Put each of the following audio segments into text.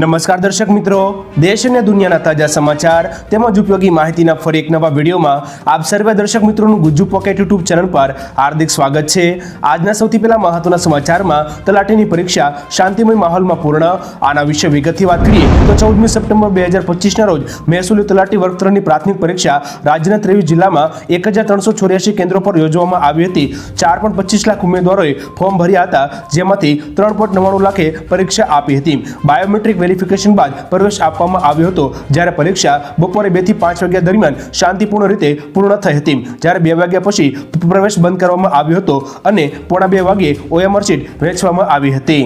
નમસ્કાર દર્શક મિત્રો, દેશ અને દુનિયાના તાજા સમાચાર તેમજ ઉપયોગી માહિતીના ફરી એક નવા વિડીયોમાં આપ સર્વે દર્શક મિત્રોનું ગુજ્જુ પોકેટ યુટ્યુબ ચેનલ પર હાર્દિક સ્વાગત છે. આજના સૌથી પહેલા મહત્વના સમાચારમાં તલાટીની પરીક્ષા શાંતિમય માહોલમાં પૂર્ણ. આના વિશે વિગતથી વાત કરીએ તો ચૌદમી સપ્ટેમ્બર બે હજાર પચીસના રોજ મહેસૂલી તલાટી વર્ગ પ્રાથમિક પરીક્ષા રાજ્યના ત્રેવીસ જિલ્લામાં એક હજાર ત્રણસો ચોર્યાસી કેન્દ્રો પર યોજવામાં આવી હતી. ચાર પોઈન્ટ પચીસ લાખ ઉમેદવારોએ ફોર્મ ભર્યા હતા, જેમાંથી ત્રણ પોઈન્ટ નવ્વાણું લાખે પરીક્ષા આપી હતી. બાયોમેટ્રિક વેરિફિકેશન બાદ પ્રવેશ આપવામાં આવ્યો હતો. જ્યારે પરીક્ષા બપોરે બેથી પાંચ વાગ્યા દરમિયાન શાંતિપૂર્ણ રીતે પૂર્ણ થઈ હતી. જ્યારે બે વાગ્યા પછી પ્રવેશ બંધ કરવામાં આવ્યો હતો અને પોણા બે વાગ્યે ઓએમઆર સીટ વહેંચવામાં આવી હતી.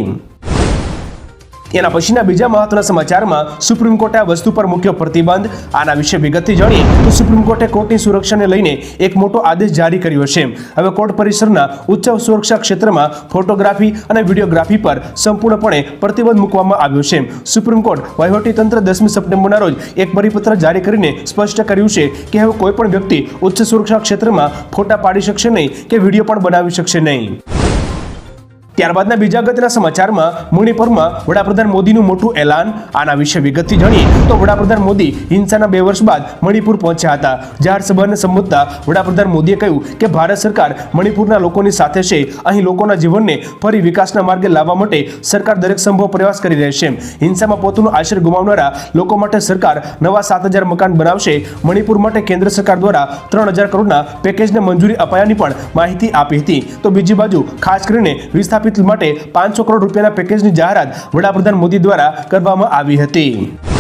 એના પછીના બીજા મહત્વના સમાચારમાં સુપ્રીમ કોર્ટે આ વસ્તુ પર મૂક્યો પ્રતિબંધ. આના વિશે વિગતથી જાણીએ તો સુપ્રીમ કોર્ટે કોર્ટની સુરક્ષાને લઈને એક મોટો આદેશ જારી કર્યો છે. હવે કોર્ટ પરિસરના ઉચ્ચ સુરક્ષા ક્ષેત્રમાં ફોટોગ્રાફી અને વિડીયોગ્રાફી પર સંપૂર્ણપણે પ્રતિબંધ મૂકવામાં આવ્યો છે. સુપ્રીમ કોર્ટ વહીવટીતંત્ર દસમી સપ્ટેમ્બરના રોજ એક પરિપત્ર જારી કરીને સ્પષ્ટ કર્યું છે કે હવે કોઈપણ વ્યક્તિ ઉચ્ચ સુરક્ષા ક્ષેત્રમાં ફોટા પાડી શકશે નહીં કે વીડિયો પણ બનાવી શકશે નહીં. ત્યારબાદના બીજા અગત્યના સમાચારમાં મણિપુરમાં વડાપ્રધાન મોદીનું મોટું એલાન. આના વિશે વિગતથી જાણીએ તો વડાપ્રધાન મોદી હિંસાના બે વર્ષ બાદ મણિપુર પહોંચ્યા હતા. જાહેર સભાને સંબોધતા વડાપ્રધાન મોદીએ કહ્યું કે ભારત સરકાર મણિપુરના લોકોની સાથે છે. અહીં લોકોના જીવનને ફરી વિકાસના માર્ગે લાવવા માટે સરકાર દરેક સંભવ પ્રયાસ કરી રહી છે. હિંસામાં પોતાનું આશ્રય ગુમાવનારા લોકો માટે સરકાર નવા સાત હજાર મકાન બનાવશે. મણિપુર માટે કેન્દ્ર સરકાર દ્વારા ત્રણ હજાર કરોડના પેકેજને મંજૂરી અપાયાની પણ માહિતી આપી હતી. તો બીજી બાજુ ખાસ કરીને વિસ્થાપિત માટે પાંચસો કરોડ રૂપિયાના પેકેજની જાહેરાત વડાપ્રધાન મોદી દ્વારા કરવામાં આવી હતી.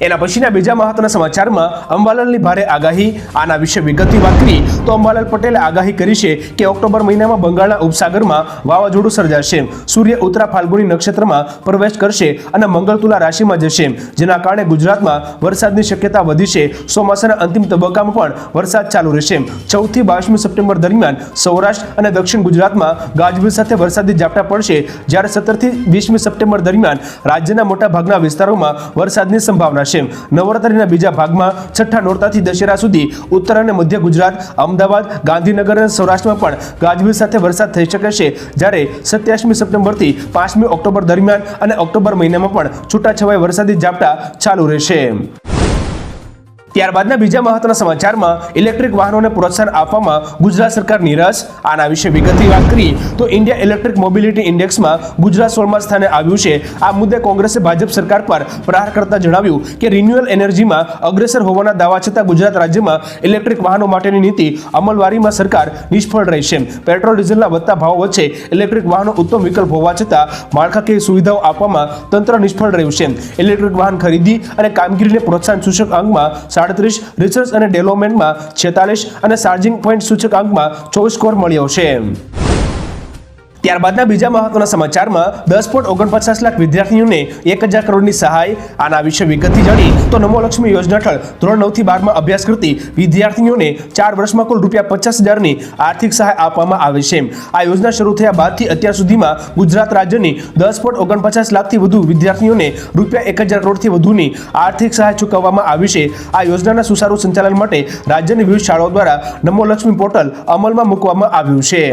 એના પછીના બીજા મહત્વના સમાચારમાં અંબાલાલની ભારે આગાહી. આના વિશે વિગતની વાત કરી તો અંબાલાલ પટેલે આગાહી કરી છે કે ઓક્ટોબર મહિનામાં બંગાળના ઉપસાગરમાં વાવાઝોડું સર્જાશે. સૂર્ય ઉત્તરા ફાલ્ગુની નક્ષત્રમાં પ્રવેશ કરશે અને મંગળ તુલા રાશિમાં જશે. જેના કારણે ગુજરાતમાં વરસાદની શક્યતા વધી છે ચોમાસાના અંતિમ તબક્કામાં પણ વરસાદ ચાલુ રહેશે. ચૌદથી બાવીસમી સપ્ટેમ્બર દરમિયાન સૌરાષ્ટ્ર અને દક્ષિણ ગુજરાતમાં ગાજવીજ સાથે વરસાદી ઝાપટા પડશે. જ્યારે સત્તરથી વીસમી સપ્ટેમ્બર દરમિયાન રાજ્યના મોટા ભાગના વિસ્તારોમાં વરસાદની સંભાવના છે નવરાત્રીના બીજા ભાગમાં છઠ્ઠા નોરતાથી દશેરા સુધી ઉત્તર અને મધ્ય ગુજરાત, અમદાવાદ, ગાંધીનગર અને સૌરાષ્ટ્રમાં પણ ગાજવીજ સાથે વરસાદ થઈ શકે છે, જ્યારે સત્યાવીસમી સપ્ટેમ્બરથી પાંચમી ઓક્ટોબર દરમિયાન અને ઓક્ટોબર મહિનામાં પણ છૂટાછવાયા વરસાદી ઝાપટા ચાલુ રહેશે. ત્યારબાદના બીજા મહત્વના સમાચારમાં ઇલેક્ટ્રિક વાહનોને પ્રોત્સાહન આપવામાં ગુજરાત સરકાર નિરસ આના વિશે વિગતની વાત કરીએ તો ઇન્ડિયા ઇલેક્ટ્રિક મોબિલિટી ઇન્ડેક્સમાં ગુજરાત સોળમા સ્થાને આવ્યું છે. આ મુદ્દે કોંગ્રેસે ભાજપ સરકાર પર પ્રહાર કરતા જણાવ્યું કે રિન્યુઅલ એનર્જીમાં અગ્રેસર હોવાના દાવા છતાં ગુજરાત રાજ્યમાં ઇલેક્ટ્રિક વાહનો માટેની નીતિ અમલવારીમાં સરકાર નિષ્ફળ રહી છે. પેટ્રોલ, ડીઝલના વધતા ભાવ વચ્ચે ઇલેક્ટ્રિક વાહનો ઉત્તમ વિકલ્પ હોવા છતાં માળખાકીય સુવિધાઓ આપવામાં તંત્ર નિષ્ફળ રહ્યું છે. ઇલેક્ટ્રિક વાહન ખરીદી અને કામગીરીને પ્રોત્સાહન સૂચક અંગમાં સાડત્રીસ રિસર્ચ અને ડેવલપમેન્ટમાં છેતાલીસ અને ચાર્જિંગ પોઈન્ટ સૂચકાંકમાં ચોવીસ સ્કોર મળ્યો છે. ત્યારબાદના બીજા મહત્વના સમાચારમાં દસ પોઈન્ટ ઓગણપચાસ લાખ વિદ્યાર્થીઓને એક હજાર કરોડની સહાય, આના વિશે વિગતથી જાણી તો નમોલક્ષ્મી યોજના હેઠળ ધોરણ નવથી બારમાં અભ્યાસ કરતી વિદ્યાર્થીઓને ચાર વર્ષમાં કુલ રૂપિયા પચાસ હજારની આર્થિક સહાય આપવામાં આવે છે. આ યોજના શરૂ થયા બાદથી અત્યાર સુધીમાં ગુજરાત રાજ્યની દસ પોઈન્ટ ઓગણપચાસ લાખથી વધુ વિદ્યાર્થીઓને રૂપિયા એક હજાર કરોડથી વધુની આર્થિક સહાય ચૂકવવામાં આવી છે. આ યોજનાના સુચારુ સંચાલન માટે રાજ્યની વિવિધ શાળાઓ દ્વારા નમોલક્ષ્મી પોર્ટલ અમલમાં મૂકવામાં આવ્યું છે.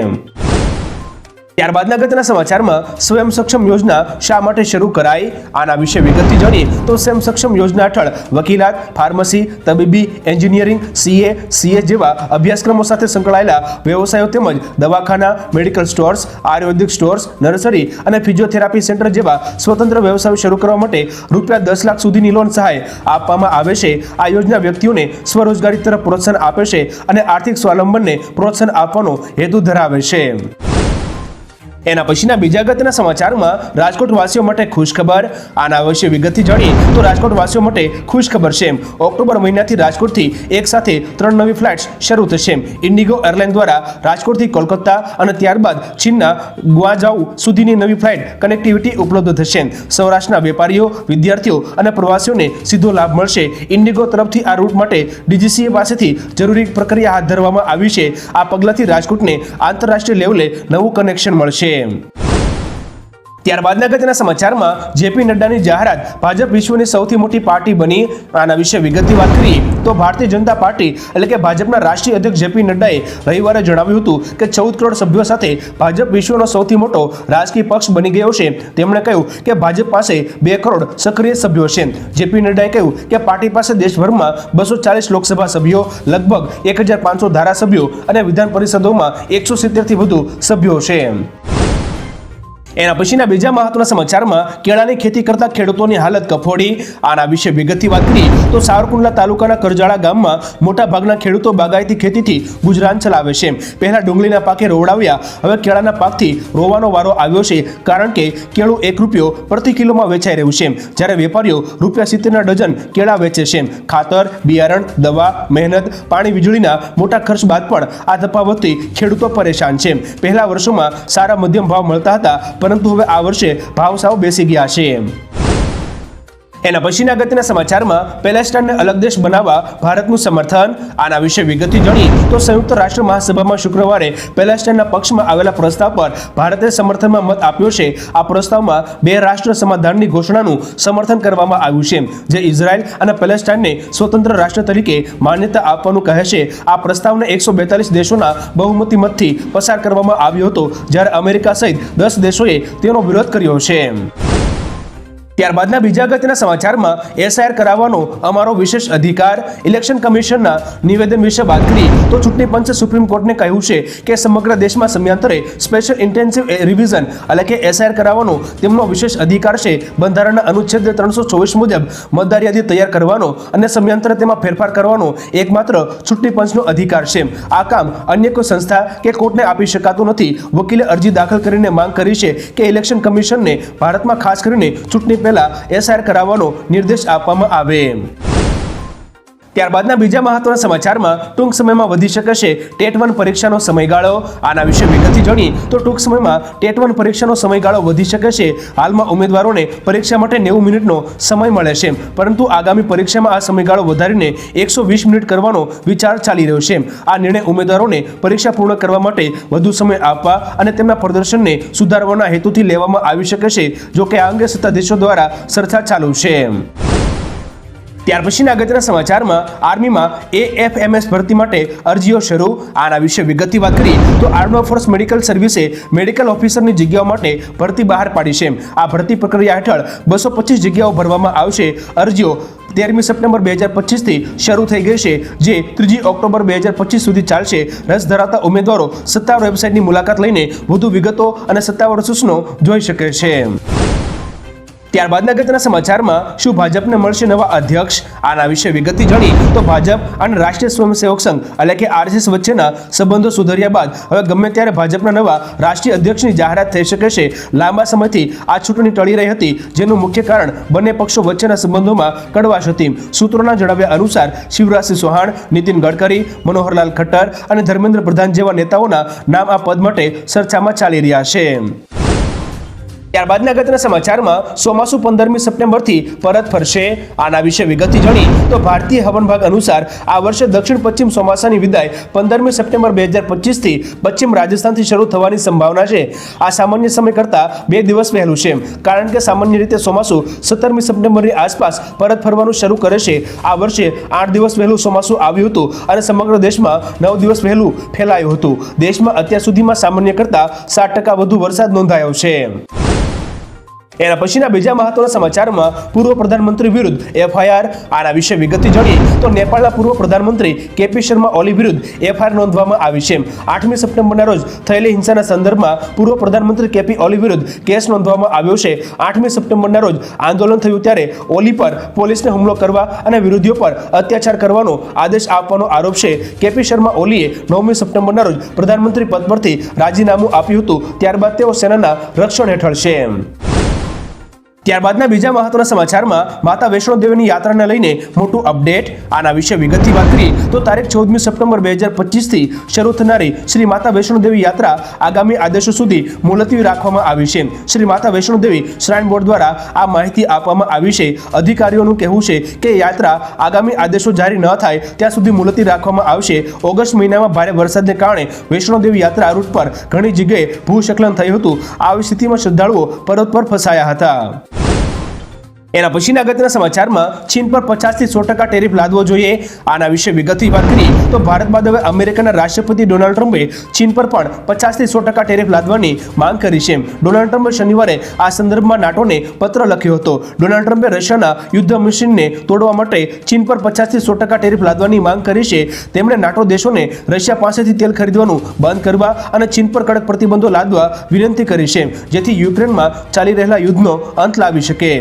ત્યારબાદના ગતના સમાચારમાં સ્વયં સક્ષમ યોજના શા માટે શરૂ કરાઈ? આના વિશે વિગતથી જાણીએ તો સ્વયં સક્ષમ યોજના હેઠળ વકીલાત, ફાર્મસી, તબીબી, એન્જિનિયરિંગ, સીએ સીએ જેવા અભ્યાસક્રમો સાથે સંકળાયેલા વ્યવસાયો તેમજ દવાખાના, મેડિકલ સ્ટોર્સ, આયુર્વેદિક સ્ટોર્સ, નર્સરી અને ફિઝિયોથેરાપી સેન્ટર જેવા સ્વતંત્ર વ્યવસાયો શરૂ કરવા માટે રૂપિયા દસ લાખ સુધીની લોન સહાય આપવામાં આવે છે. આ યોજના વ્યક્તિઓને સ્વરોજગારી તરફ પ્રોત્સાહન આપે છે અને આર્થિક સ્વાવલંબનને પ્રોત્સાહન આપવાનો હેતુ ધરાવે છે. એના પછીના બીજા અગત્યના સમાચારમાં રાજકોટ વાસીઓ માટે ખુશખબર, આના વિશે વિગતથી જાણીએ તો રાજકોટ વાસીઓ માટે ખુશખબર છે ઓક્ટોબર મહિનાથી રાજકોટથી એક સાથે ત્રણ નવી ફ્લાઇટ્સ શરૂ થશે ઇન્ડિગો એરલાઇન દ્વારા રાજકોટથી કોલકાતા અને ત્યારબાદ ચીનના ગ્વાજાઉ સુધીની નવી ફ્લાઇટ કનેક્ટિવિટી ઉપલબ્ધ થશે સૌરાષ્ટ્રના વેપારીઓ, વિદ્યાર્થીઓ અને પ્રવાસીઓને સીધો લાભ મળશે. ઇન્ડિગો તરફથી આ રૂટ માટે ડીજીસીએ પાસેથી જરૂરી પ્રક્રિયા હાથ ધરવામાં આવી છે. આ પગલાંથી રાજકોટને આંતરરાષ્ટ્રીય લેવલે નવું કનેક્શન મળશે. ત્યારબાદના ગતના સમાચારમાં જેપી નડ્ડાની જાહેરાત ભાજપ વિશ્વની સૌથી મોટી પાર્ટી બની. આના વિશે વિગતની વાત કરીએ તો ભારતીય જનતા પાર્ટી એટલે કે ભાજપના રાષ્ટ્રીય અધ્યક્ષ જેપી નડ્ડાએ રવિવારે જણાવ્યું હતું કે ચૌદ કરોડ સભ્યો સાથે ભાજપ વિશ્વનો સૌથી મોટો રાજકીય પક્ષ બની ગયો છે. તેમણે કહ્યું કે ભાજપ પાસે બે કરોડ સક્રિય સભ્યો છે. જેપી નડ્ડાએ કહ્યું કે પાર્ટી પાસે દેશભરમાં બસો ચાલીસ લોકસભા સભ્યો, લગભગ એક હજાર પાંચસો ધારાસભ્યો અને વિધાન પરિષદોમાં એકસો સિત્તેરથી વધુ સભ્યો છે. એના પછીના બીજા મહત્વના સમાચારમાં કેળાની ખેતી કરતા ખેડૂતોની હાલત કફોડી. આના વિશે વિગતથી વાત કરી તો સાવરકુંડલા તાલુકાના કરજાળા ગામમાં મોટા ભાગના ખેડૂતો બાગાયતી ખેતીથી ગુજરાન ચલાવે છે. પહેલા ડુંગળીના પાકે રોવડાવ્યા, હવે કેળાના પાકથી રોવાનો વારો આવ્યો છે કારણ કે કેળું એક રૂપિયો પ્રતિ કિલોમાં વેચાઈ રહ્યું છે. જ્યારે વેપારીઓ રૂપિયા સિત્તેરના ડઝન કેળા વેચે છે. ખાતર, બિયારણ, દવા, મહેનત, પાણી વીજળીના મોટા ખર્ચ બાદ પણ આ તફાવતથી ખેડૂતો પરેશાન છે. પહેલા વર્ષોમાં સારા મધ્યમ ભાવ મળતા હતા પરંતુ હવે આ વર્ષે ભાવ સાવ બેસી ગયા છે. એના પછીના અગત્યના સમાચારમાં પેલેસ્ટાઇનને અલગ દેશ બનાવવા ભારતનું સમર્થન. આના વિશે વિગતથી જાણી તો સંયુક્ત રાષ્ટ્ર મહાસભામાં શુક્રવારે પેલેસ્ટાઇનના પક્ષમાં આવેલા પ્રસ્તાવ પર ભારતે સમર્થનમાં મત આપ્યો છે. આ પ્રસ્તાવમાં બે રાષ્ટ્ર સમાધાનની ઘોષણાનું સમર્થન કરવામાં આવ્યું છે. જે ઇઝરાયલ અને પેલેસ્ટાઇનને સ્વતંત્ર રાષ્ટ્ર તરીકે માન્યતા આપવાનું કહે છે. આ પ્રસ્તાવને એકસો બેતાલીસ દેશોના બહુમતી મતથી પસાર કરવામાં આવ્યો હતો, જ્યારે અમેરિકા સહિત દસ દેશોએ તેનો વિરોધ કર્યો છે. ત્યારબાદના બીજા અગત્યના સમાચારમાં એસઆઈઆર કરાવવાનો અમારો વિશેષ અધિકાર. ઇલેક્શન કમિશનના નિવેદન વિશે વાત કરી તો ચૂંટણી પંચે સુપ્રીમ કોર્ટને કહ્યું છે કે સમગ્ર દેશમાં સમયાંતરે સ્પેશિયલ ઇન્ટેન્સિવ રિવિઝન એટલે કે એસઆઈઆર કરાવવાનો તેમનો વિશેષ અધિકાર છે. બંધારણના અનુચ્છેદ ત્રણસો ચોવીસ મુજબ મતદાર યાદી તૈયાર કરવાનો અને સમયાંતરે તેમાં ફેરફાર કરવાનો એકમાત્ર ચૂંટણી પંચનો અધિકાર છે. આ કામ અન્ય કોઈ સંસ્થા કે કોર્ટને આપી શકાતું નથી. વકીલે અરજી દાખલ કરીને માંગ કરી છે કે ઇલેક્શન કમિશનને ભારતમાં ખાસ કરીને ચૂંટણી પહેલા એસઆર કરાવવાનો નિર્દેશ આપવામાં આવે. ત્યારબાદના બીજા મહત્વના સમાચારમાં ટૂંક સમયમાં વધી શકે ટેટ વન પરીક્ષાનો સમયગાળો. આના વિશે વિગતથી જાણી તો ટૂંક સમયમાં ટેટ વન પરીક્ષાનો સમયગાળો વધી શકે હાલમાં ઉમેદવારોને પરીક્ષા માટે નેવું મિનિટનો સમય મળે છે. પરંતુ આગામી પરીક્ષામાં આ સમયગાળો વધારીને એકસો વીસ મિનિટ કરવાનો વિચાર ચાલી રહ્યો છે. આ નિર્ણય ઉમેદવારોને પરીક્ષા પૂર્ણ કરવા માટે વધુ સમય આપવા અને તેમના પ્રદર્શનને સુધારવાના હેતુથી લેવામાં આવી શકે છે જોકે આ અંગે સત્તાધીશો દ્વારા ચર્ચા ચાલુ છે. ત્યાર પછીના અગત્યના સમાચારમાં આર્મીમાં એએફએમએસ ભરતી માટે અરજીઓ શરૂ. આના વિશે વિગતની વાત કરી તો આર્મી ફોર્સ મેડિકલ સર્વિસે મેડિકલ ઓફિસરની જગ્યાઓ માટે ભરતી બહાર પાડી છે. આ ભરતી પ્રક્રિયા હેઠળ બસો પચીસ જગ્યાઓ ભરવામાં આવશે. અરજીઓ તેરમી સપ્ટેમ્બર બે હજાર પચીસથી શરૂ થઈ ગઈ છે, જે ત્રીજી ઓક્ટોબર બે હજાર પચીસ સુધી ચાલશે. રસ ધરાવતા ઉમેદવારો સત્તાવાર વેબસાઇટની મુલાકાત લઈને વધુ વિગતો અને સત્તાવાર સૂચનો જોઈ શકે છે. ત્યારબાદના અગત્યના સમાચારમાં શું ભાજપને મળશે નવા અધ્યક્ષ? આના વિશે વિગતથી જાણી તો ભાજપ અને રાષ્ટ્રીય સ્વયંસેવક સંઘ, એટલે કે આરએસએસ વચ્ચેના સંબંધો સુધર્યા બાદ હવે ગમે ત્યારે ભાજપના નવા રાષ્ટ્રીય અધ્યક્ષની જાહેરાત થઈ શકે છે, લાંબા સમયથી આ ચૂંટણી ટળી રહી હતી, જેનું મુખ્ય કારણ બંને પક્ષો વચ્ચેના સંબંધોમાં કડવાશ હતી. સૂત્રોના જણાવ્યા અનુસાર શિવરાજસિંહ ચૌહાણ, નીતિન ગડકરી, મનોહરલાલ ખટ્ટર અને ધર્મેન્દ્ર પ્રધાન જેવા નેતાઓના નામ આ પદ માટે ચર્ચામાં ચાલી રહ્યા છે. ત્યારબાદના અગત્યના સમાચારમાં ચોમાસુ પંદરમી સપ્ટેમ્બરથી પરત ફરશે. આના વિશે વિગતથી જાણી તો ભારતીય હવનભાગ અનુસાર આ વર્ષે દક્ષિણ પશ્ચિમ ચોમાસાની વિદાય પંદરમી સપ્ટેમ્બર બે હજાર પચીસથી પશ્ચિમ રાજસ્થાનથી શરૂ થવાની સંભાવના છે. આ સામાન્ય સમય કરતાં બે દિવસ વહેલું છે. કારણ કે સામાન્ય રીતે ચોમાસું સત્તરમી સપ્ટેમ્બરની આસપાસ પરત ફરવાનું શરૂ કરે છે. આ વર્ષે આઠ દિવસ વહેલું ચોમાસું આવ્યું હતું અને સમગ્ર દેશમાં નવ દિવસ વહેલું ફેલાયું હતું. દેશમાં અત્યાર સુધીમાં સામાન્ય કરતાં સાત ટકા વધુ વરસાદ નોંધાયો છે. એના પછીના બીજા મહત્વના સમાચારમાં પૂર્વ પ્રધાનમંત્રી વિરુદ્ધ એફઆઈઆર, આના વિશે વિગતે જાણીએ તો નેપાળના પૂર્વ પ્રધાનમંત્રી કેપી શર્મા ઓલી વિરુદ્ધ એફઆઈઆર નોંધવામાં આવી છે. આઠમી સપ્ટેમ્બરના રોજ થયેલી હિંસાના સંદર્ભમાં પૂર્વ પ્રધાનમંત્રી કેપી ઓલી વિરુદ્ધ કેસ નોંધવામાં આવ્યો છે. આઠમી સપ્ટેમ્બરના રોજ આંદોલન થયું ત્યારે ઓલી પર પોલીસને હુમલો કરવા અને વિરોધીઓ પર અત્યાચાર કરવાનો આદેશ આપવાનો આરોપ છે. કેપી શર્મા ઓલીએ નવમી સપ્ટેમ્બરના રોજ પ્રધાનમંત્રી પદ પરથી રાજીનામું આપ્યું હતું. ત્યારબાદ તેઓ સેનાના રક્ષણ હેઠળ છે. ત્યારબાદના બીજા મહત્વના સમાચારમાં માતા વૈષ્ણો દેવીની યાત્રાને લઈને મોટું અપડેટ. આના વિશે વિગતથી વાત કરીએ તો તારીખ ચૌદમી સપ્ટેમ્બર બે હજાર પચીસથી શરૂ થનારી શ્રી માતા વૈષ્ણો દેવી યાત્રા આગામી આદેશો સુધી મુલતવી રાખવામાં આવી છે. શ્રી માતા વૈષ્ણો દેવી શ્રાઇન બોર્ડ દ્વારા આ માહિતી આપવામાં આવી છે. અધિકારીઓનું કહેવું છે કે યાત્રા આગામી આદેશો જારી ન થાય ત્યાં સુધી મુલતવી રાખવામાં આવશે. ઓગસ્ટ મહિનામાં ભારે વરસાદને કારણે વૈષ્ણોદેવી યાત્રા રૂટ પર ઘણી જગ્યાએ ભૂસ્ખલન થયું હતું. આવી સ્થિતિમાં શ્રદ્ધાળુઓ પર્વત પર ફસાયા હતા. એના પછીના અગત્યના સમાચારમાં ચીન પર પચાસથી સો ટકા ટેરિફ લાદવો જોઈએ. આના વિશે વિગતથી વાત કરીએ તો ભારત બાદ હવે અમેરિકાના રાષ્ટ્રપતિ ડોનાલ્ડ ટ્રમ્પે ચીન પર પણ પચાસથી સો ટકા ટેરિફ લાદવાની માંગ કરી છે. ડોનાલ્ડ ટ્રમ્પે શનિવારે આ સંદર્ભમાં નાટોને પત્ર લખ્યો હતો. ડોનાલ્ડ ટ્રમ્પે રશિયાના યુદ્ધ મશીનને તોડવા માટે ચીન પર પચાસથી સો ટકા ટેરિફ લાદવાની માંગ કરી છે. તેમણે નાટો દેશોને રશિયા પાસેથી તેલ ખરીદવાનું બંધ કરવા અને ચીન પર કડક પ્રતિબંધો લાદવા વિનંતી કરી છે, જેથી યુક્રેનમાં ચાલી રહેલા યુદ્ધનો અંત લાવી શકે.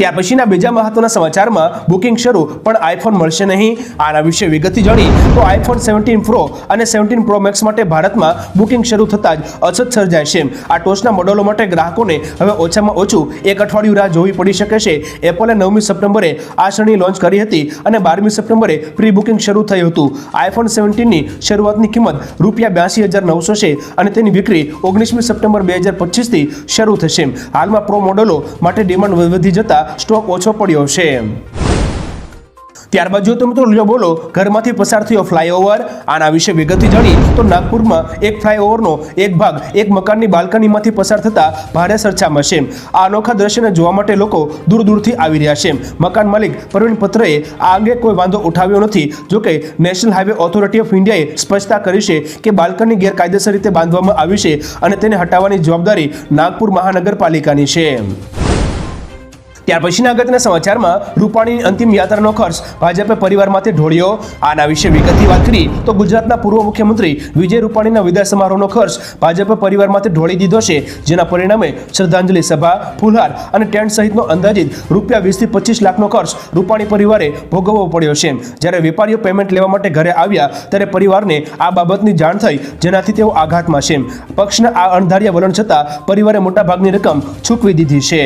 ત્યાર પછીના બીજા મહત્વના સમાચારમાં બુકિંગ શરૂ, પણ આઈફોન મળશે નહીં. આના વિશે વિગતથી જાણી, તો આઈફોન સેવન્ટીન પ્રો અને સેવન્ટીન પ્રો મેક્સ માટે ભારતમાં બુકિંગ શરૂ થતાં જ અછત સર્જાય છે. આ ટોચના મોડેલો માટે ગ્રાહકોને હવે ઓછામાં ઓછું એક અઠવાડિયું રાહ જોવી પડી શકે છે. એપલે નવમી સપ્ટેમ્બરે આ શ્રેણી લોન્ચ કરી હતી અને બારમી સપ્ટેમ્બરે પ્રી બુકિંગ શરૂ થયું હતું. આઈફોન સેવન્ટીનની શરૂઆતની કિંમત રૂપિયા બ્યાસી હજાર નવસો છે અને તેની વિક્રી ઓગણીસમી સપ્ટેમ્બર બે હજાર પચીસથી શરૂ થશે. હાલમાં પ્રો મોડેલો માટે ડિમાન્ડ વધી જતા સ્ટોક ઓછો પડ્યો છે. ત્યારબાદ જો તમે તો બોલો, ઘરમાંથી પસાર થયો ફ્લાયઓવર. આના વિશે વિગતથી જાણી તો નાગપુરમાં એક ફ્લાયઓવરનો એક ભાગ એક મકાનની બાલ્કનીમાંથી પસાર થતા ભારે ચર્ચામાં છે. આ અનોખા દ્રશ્યને જોવા માટે લોકો દૂર દૂરથી આવી રહ્યા છે. મકાન માલિક પ્રવીણ પત્રએ આ અંગે કોઈ વાંધો ઉઠાવ્યો નથી. જોકે નેશનલ હાઈવે ઓથોરિટી ઓફ ઇન્ડિયાએ સ્પષ્ટતા કરી છે કે બાલ્કની ગેરકાયદેસર રીતે બાંધવામાં આવી છે અને તેને હટાવવાની જવાબદારી નાગપુર મહાનગરપાલિકાની છે. ત્યાર પછીના અગત્યના સમાચારમાં રૂપાણીની અંતિમ યાત્રાનો ખર્ચ ભાજપે પરિવારમાંથી ઢોળ્યો. આના વિશે વિગતની વાત કરી તો ગુજરાતના પૂર્વ મુખ્યમંત્રી વિજય રૂપાણીના વિદાય સમારોહનો ખર્ચ ભાજપે પરિવારમાંથી ઢોળી દીધો છે, જેના પરિણામે શ્રદ્ધાંજલિ સભા, ફૂલહાર અને ટેન્ટ સહિતનો અંદાજિત રૂપિયા વીસથી પચીસ લાખનો ખર્ચ રૂપાણી પરિવારે ભોગવવો પડ્યો છે. જ્યારે વેપારીઓ પેમેન્ટ લેવા માટે ઘરે આવ્યા, ત્યારે પરિવારને આ બાબતની જાણ થઈ, જેનાથી તેઓ આઘાતમાં છે. પક્ષના આ અણધાર્યા વલણ છતાં પરિવારે મોટાભાગની રકમ ચૂકવી દીધી છે.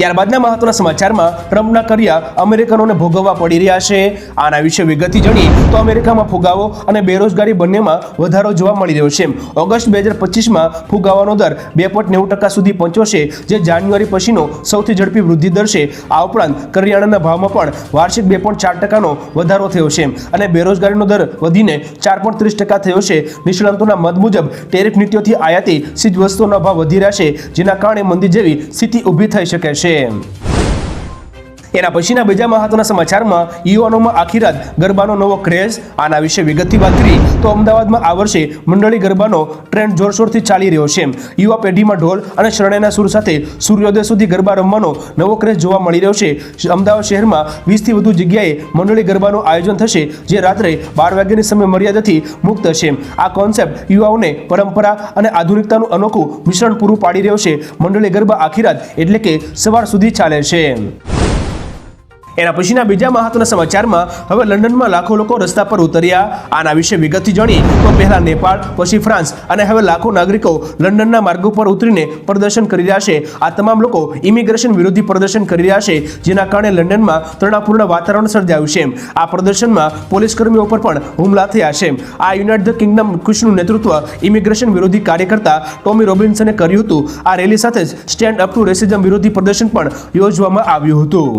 ત્યારબાદના મહત્વના સમાચારમાં ટ્રમ્પના કર્યા અમેરિકનોને ભોગવવા પડી રહ્યા છે. આના વિશે વિગતથી જણી તો અમેરિકામાં ફુગાવો અને બેરોજગારી બંનેમાં વધારો જોવા મળી રહ્યો છે. ઓગસ્ટ બે હજાર પચીસમાં ફુગાવાનો દર બે પોઈન્ટ નેવું ટકા સુધી પહોંચ્યો છે, જે જાન્યુઆરી પછીનો સૌથી ઝડપી વૃદ્ધિ દર છે. આ ઉપરાંત કરિયાણાના ભાવમાં પણ વાર્ષિક બે પોઈન્ટ ચાર ટકાનો વધારો થયો છે અને બેરોજગારીનો દર વધીને ચાર પોઈન્ટ ત્રીસ ટકા થયો છે. નિષ્ણાંતોના મત મુજબ ટેરિફ નીતિઓથી આયાતી ચીજ વસ્તુઓના ભાવ વધી રહ્યા છે, જેના કારણે મંદી જેવી સ્થિતિ ઊભી થઈ શકે છે. team એના પછીના બીજા મહત્વના સમાચારમાં યુવાનોમાં આખી રાત ગરબાનો નવો ક્રેઝ, આના વિશે વિગતથી વાત કરી, તો અમદાવાદમાં આ વર્ષે મંડળી ગરબાનો ટ્રેન્ડ જોરશોરથી ચાલી રહ્યો છે. યુવા પેઢીમાં ઢોલ અને શરણાઈના સુર સાથે સૂર્યોદય સુધી ગરબા રમવાનો નવો ક્રેઝ જોવા મળી રહ્યો છે. અમદાવાદ શહેરમાં વીસથી વધુ જગ્યાએ મંડળી ગરબાનું આયોજન થશે, જે રાત્રે બાર વાગ્યાની સમય મર્યાદાથી મુક્ત છે. આ કોન્સેપ્ટ યુવાઓને પરંપરા અને આધુનિકતાનું અનોખું મિશ્રણ પૂરું પાડી રહ્યો છે. મંડળી ગરબા આખી રાત એટલે કે સવાર સુધી ચાલે છે. એના પછીના બીજા મહત્વના સમાચારમાં, હવે લંડનમાં લાખો લોકો રસ્તા પર ઉતર્યા. આના વિશે વિગતથી જાણી તો પહેલા નેપાળ, પછી ફ્રાન્સ અને હવે લાખો નાગરિકો લંડનના માર્ગો પર ઉતરીને પ્રદર્શન કરી રહ્યા છે. આ તમામ લોકો ઇમિગ્રેશન વિરોધી પ્રદર્શન કરી રહ્યા છે, જેના કારણે લંડનમાં તણાવપૂર્ણ વાતાવરણ સર્જાયું છે. આ પ્રદર્શનમાં પોલીસ કર્મીઓ પર પણ હુમલા થયા છે. આ યુનાઇટેડ કિંગડમ કુશનું નેતૃત્વ ઇમિગ્રેશન વિરોધી કાર્યકર્તા ટોમી રોબિન્સને કર્યું હતું. આ રેલી સાથે જ સ્ટેન્ડ અપ ટુ રેસિઝમ વિરોધી પ્રદર્શન પણ યોજવામાં આવ્યું હતું.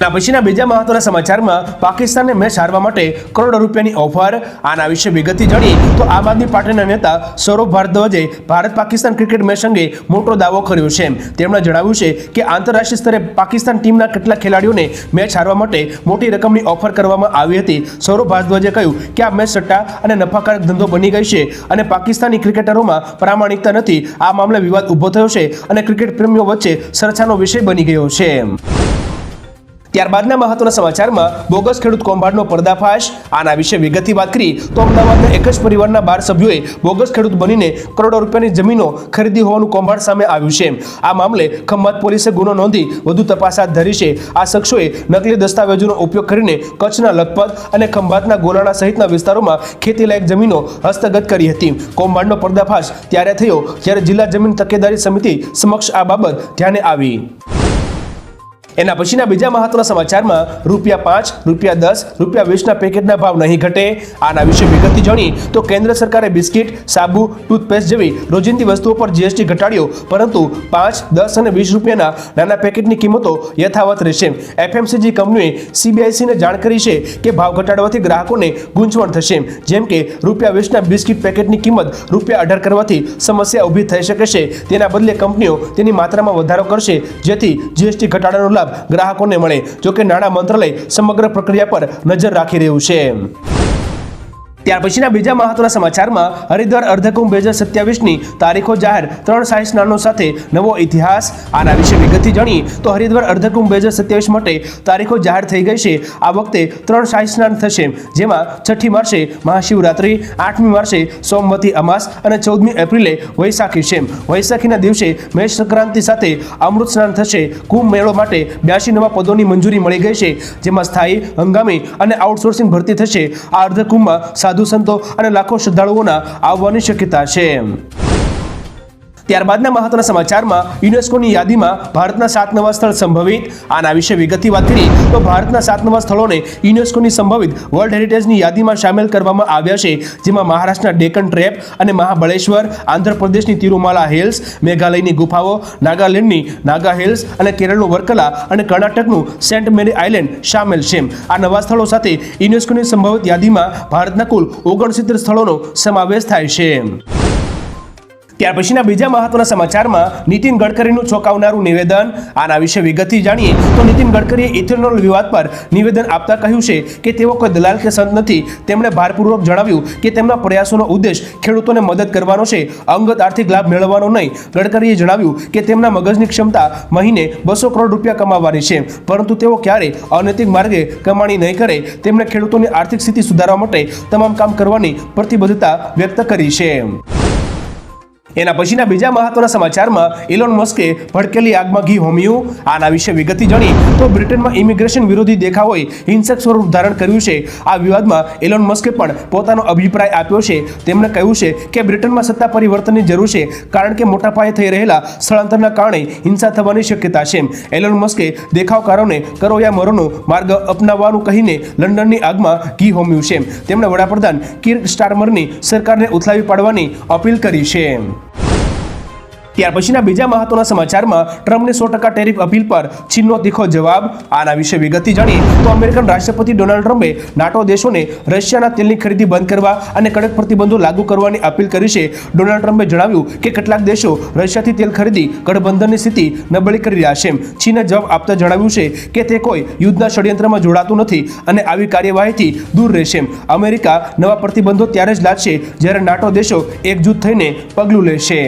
ના પછીના બીજા મહત્વના સમાચારમાં પાકિસ્તાનને મેચ હારવા માટે કરોડો રૂપિયાની ઓફર. આના વિશે વિગતથી જાણી તો આમ આદમી પાર્ટીના નેતા સૌરભ ભારદ્વાજે ભારત પાકિસ્તાન ક્રિકેટ મેચ અંગે મોટો દાવો કર્યો છે. તેમણે જણાવ્યું છે કે આંતરરાષ્ટ્રીય સ્તરે પાકિસ્તાન ટીમના કેટલાક ખેલાડીઓને મેચ હારવા માટે મોટી રકમની ઓફર કરવામાં આવી હતી. સૌરભ ભારદ્વાજે કહ્યું કે આ મેચ સટ્ટા અને નફાકારક ધંધો બની ગઈ છે અને પાકિસ્તાની ક્રિકેટરોમાં પ્રામાણિકતા નથી. આ મામલે વિવાદ ઊભો થયો છે અને ક્રિકેટ પ્રેમીઓ વચ્ચે ચર્ચાનો વિષય બની ગયો છે. ત્યારબાદના મહત્વના સમાચારમાં બોગસ ખેડૂત કૌભાંડનો પર્દાફાશ. આના વિશે વિગતથી વાત કરી તો અમદાવાદના એક જ પરિવારના બાર સભ્યોએ બોગસ ખેડૂત બનીને કરોડો રૂપિયાની જમીનો ખરીદી હોવાનું કૌભાંડ સામે આવ્યું છે. આ મામલે ખંભાત પોલીસે ગુનો નોંધી વધુ તપાસ હાથ ધરી છે. આ શખ્સોએ નકલી દસ્તાવેજોનો ઉપયોગ કરીને કચ્છના લખપત અને ખંભાતના ગોલાણા સહિતના વિસ્તારોમાં ખેતીલાયક જમીનો હસ્તગત કરી હતી. કૌભાંડનો પર્દાફાશ ત્યારે થયો જ્યારે જિલ્લા જમીન તકેદારી સમિતિ સમક્ષ આ બાબત ધ્યાને આવી. એના પછીના બીજા મહત્વના સમાચારમાં રૂપિયા પાંચ, રૂપિયા દસ, રૂપિયા વીસના પેકેટના ભાવ નહીં ઘટે. આના વિશે વિગતથી જાણી તો કેન્દ્ર સરકારે બિસ્કિટ, સાબુ, ટૂથપેસ્ટ જેવી રોજિંદી વસ્તુઓ પર જીએસટી ઘટાડ્યો, પરંતુ પાંચ, દસ અને વીસ રૂપિયાના નાના પેકેટની કિંમતો યથાવત રહેશે. એફએમસીજી કંપનીએ સીબીઆઈસીને જાણ કરી છે કે ભાવ ઘટાડવાથી ગ્રાહકોને ગૂંચવણ થશે. જેમ કે રૂપિયા વીસના બિસ્કિટ પેકેટની કિંમત રૂપિયા અઢાર કરવાથી સમસ્યા ઊભી થઈ શકે છે. તેના બદલે કંપનીઓ તેની માત્રામાં વધારો કરશે, જેથી જીએસટી ઘટાડાનો લાભ ગ્રાહકોને મળે જોકે નાણાં મંત્રાલય સમગ્ર પ્રક્રિયા પર નજર રાખી રહ્યું છે. ત્યાર પછીના બીજા મહત્વના સમાચારમાં હરિદ્વાર અર્ધકુંભ બે હજાર સત્યાવીસની તારીખો જાહેર ત્રણ શાહી સ્નાનો સાથે નવો ઇતિહાસ. આના વિશે વિગતથી જાણી તો હરિદ્વાર અર્ધકુંભ બે હજાર સત્યાવીસ માટે તારીખો જાહેર થઈ ગઈ છે. આ વખતે ત્રણ શાહી સ્નાન થશે, જેમાં છઠ્ઠી માર્ચે મહાશિવરાત્રિ, આઠમી માર્ચે સોમવતી અમાસ અને ચૌદમી એપ્રિલે વૈશાખી છે. વૈશાખીના દિવસે મેષ સંક્રાંતિ સાથે અમૃત સ્નાન થશે. કુંભ મેળો માટે બ્યાસી નવા પદોની મંજૂરી મળી ગઈ છે, જેમાં સ્થાયી હંગામી અને આઉટસોર્સિંગ ભરતી થશે. આ અર્ધકુંભમાં સાધુ સંતો અને લાખો શ્રદ્ધાળુઓના આવવાની શક્યતા છે. ત્યારબાદના મહત્વના સમાચારમાં યુનેસ્કોની યાદીમાં ભારતના સાત નવા સ્થળ સંભવિત. આના વિશે વિગતથી વાત કરી તો ભારતના સાત નવા સ્થળોને યુનેસ્કોની સંભવિત વર્લ્ડ હેરિટેજની યાદીમાં સામેલ કરવામાં આવ્યા છે, જેમાં મહારાષ્ટ્રના ડેકન ટ્રેપ અને મહાબળેશ્વર, આંધ્રપ્રદેશની તિરુમાલા હિલ્સ, મેઘાલયની ગુફાઓ, નાગાલેન્ડની નાગા હિલ્સ અને કેરળનું વર્કલા અને કર્ણાટકનું સેન્ટ મેરી આઇલેન્ડ સામેલ છે. આ નવા સ્થળો સાથે યુનેસ્કોની સંભવિત યાદીમાં ભારતના કુલ ઓગણસિત્તેર સ્થળોનો સમાવેશ થાય છે. ત્યાર પછીના બીજા મહત્વના સમાચારમાં નીતિન ગડકરીનું ચોંકાવનારું નિવેદન. આના વિશે વિગતથી જાણીએ તો નીતિન ગડકરીએ ઇથેનોલ વિવાદ પર નિવેદન આપતા કહ્યું છે કે તેઓ કોઈ દલાલ કે સંત નથી. તેમણે ભારપૂર્વક જણાવ્યું કે તેમના પ્રયાસોનો ઉદ્દેશ ખેડૂતોને મદદ કરવાનો છે. અંગત આર્થિક લાભ મેળવવાનો નહીં. ગડકરીએ જણાવ્યું કે તેમના મગજની ક્ષમતા મહિને બસો કરોડ રૂપિયા કમાવાની છે. પરંતુ તેઓ ક્યારે અનૈતિક માર્ગે કમાણી નહીં કરે. તેમણે ખેડૂતોની આર્થિક સ્થિતિ સુધારવા માટે તમામ કામ કરવાની પ્રતિબદ્ધતા વ્યક્ત કરી છે. એના પછીના બીજા મહત્વના સમાચારમાં ઇલોન મસ્કે ભડકેલી આગમાં ઘી હોમ્યું. આના વિશે વિગતથી જાણી તો બ્રિટનમાં ઇમિગ્રેશન વિરોધી દેખાવોએ હિંસક સ્વરૂપ ધારણ કર્યું છે. આ વિવાદમાં ઇલોન મસ્કે પણ પોતાનો અભિપ્રાય આપ્યો છે. તેમણે કહ્યું છે કે બ્રિટનમાં સત્તા પરિવર્તનની જરૂર છે, કારણ કે મોટા પાયે થઈ રહેલા સ્થળાંતરના કારણે હિંસા થવાની શક્યતા છે. એલોન મસ્કે દેખાવકારોને કરો યા મરોનો માર્ગ અપનાવવાનું કહીને લંડનની આગમાં ઘી હોમ્યું છે. તેમણે વડાપ્રધાન કિર સ્ટારમરની સરકારને ઉથલાવી પાડવાની અપીલ કરી છે. you. ત્યાર પછીના બીજા મહત્વના સમાચારમાં ટ્રમ્પની સો ટકા ટેરિફ અપીલ પર ચીનનો તીખો જવાબ. આના વિશે વિગતથી જાણીએ તો અમેરિકન રાષ્ટ્રપતિ ડોનાલ્ડ ટ્રમ્પે નાટો દેશોને રશિયાના તેલની ખરીદી બંધ કરવા અને કડક પ્રતિબંધો લાગુ કરવાની અપીલ કરી છે. ડોનાલ્ડ ટ્રમ્પે જણાવ્યું કે કેટલાક દેશો રશિયાથી તેલ ખરીદી ગઠબંધનની સ્થિતિ નબળી કરી રહ્યા છે. ચીને જવાબ આપતા જણાવ્યું છે કે તે કોઈ યુદ્ધના ષડયંત્રમાં જોડાતું નથી અને આવી કાર્યવાહીથી દૂર રહેશે. અમેરિકા નવા પ્રતિબંધો ત્યારે જ લાદશે જ્યારે નાટો દેશો એકજૂથ થઈને પગલું લેશે.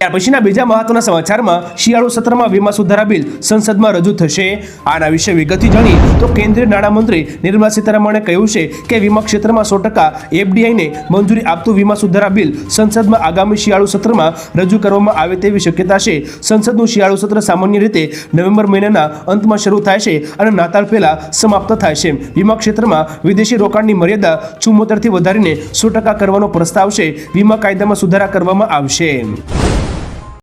ત્યાર પછીના બીજા મહત્વના સમાચારમાં શિયાળુ સત્રમાં વીમા સુધારા બિલ સંસદમાં રજૂ થશે. આના વિશે વિગતથી જાણી તો કેન્દ્રીય નાણામંત્રી નિર્મલા સીતારમણે કહ્યું છે કે વીમા ક્ષેત્રમાં સો ટકા એફડીઆઈને મંજૂરી આપતું વીમા સુધારા બિલ સંસદમાં આગામી શિયાળુ સત્રમાં રજૂ કરવામાં આવે તેવી શક્યતા છે. સંસદનું શિયાળુ સત્ર સામાન્ય રીતે નવેમ્બર મહિનાના અંતમાં શરૂ થાય છે અને નાતાલ પહેલા સમાપ્ત થાય છે. વીમા ક્ષેત્રમાં વિદેશી રોકાણની મર્યાદા ચુમ્મોતેરથી વધારીને સો ટકા કરવાનો પ્રસ્તાવ છે. વીમા કાયદામાં સુધારા કરવામાં આવશે.